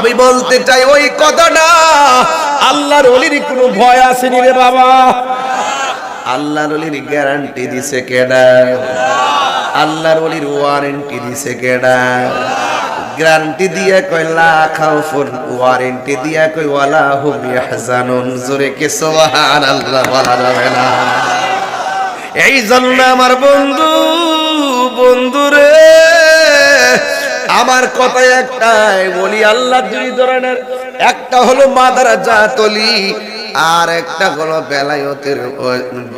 বলতে চাই ওই কথাটা। আল্লাহর অলির কোনো ভয় আসেনি রে বাবা। আল্লাহর অলির গ্যারান্টি দিছে কেডা? আল্লাহর অলির ওয়ারেন্টি দিছে কেডা? গ্যারান্টি দিয়ে কয় লা খাউফুন ওয়ারেন্টি দিয়ে কই ওয়ালা হুম ইয়াহজানুন। জোরে কে সুবহানাল্লাহ বলা যাবে না। এই জন্য আমার বন্ধু আমার কথা একটাই বলি আল্লাহ দুই ধরনের। একটা হলো মাদারা জাতলি আর একটা হলো বেলায়তের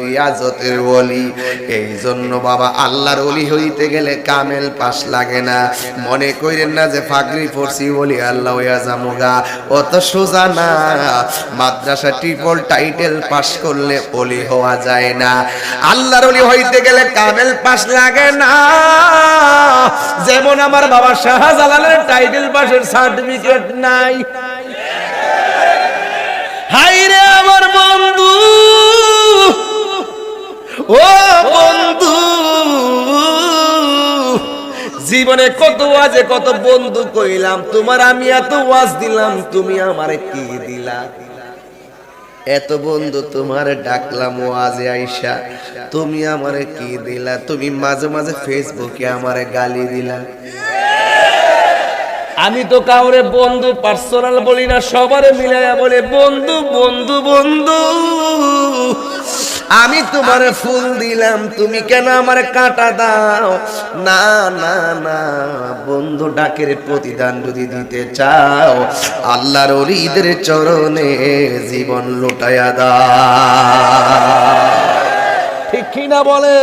রিয়াজতের ওলি। এই জন্য বাবা আল্লাহর ওলি হইতে গেলে কামেল পাস লাগে না। মনে করেন না যে ফাগরি পড়ছি বলি আল্লাহ জামুগা। অত সোজা না। মাদ্রাসা ট্রিপল টাইটেল পাস করলে ওলি হওয়া যায় না। আল্লাহর ওলি হইতে গেলে কামেল পাস লাগে না। যেমন আমার বাবা শাহজালালের টাইটেল পাসের সার্টিফিকেট নাই। ও বন্ধু, জীবনে কত ওয়াজে কত বন্ধু কইলাম, তোমার আমি এত ওয়াজ দিলাম, তুমি আমারে কি দিলা? এত বন্ধু তোমার ডাকলাম ওয়াজে আইসা, তুমি আমারে কি দিলা? তুমি মাঝে মাঝে ফেসবুকে আমারে গালি দিলা। আমি তো কাউরে বন্ধু পার্সোনাল বলি না, সবারে মিলাইয়া বলে, বন্ধু বন্ধু বন্ধু। আমি তোমার ফুল দিলাম তুমি কেন আমার কাটা দাও? না না না বন্ধু ডাকের প্রতিদান যদি দিতে চাও আল্লাহর ওলিদের চরণে জীবন লুটায়া দাও। ঠিক কি না বলে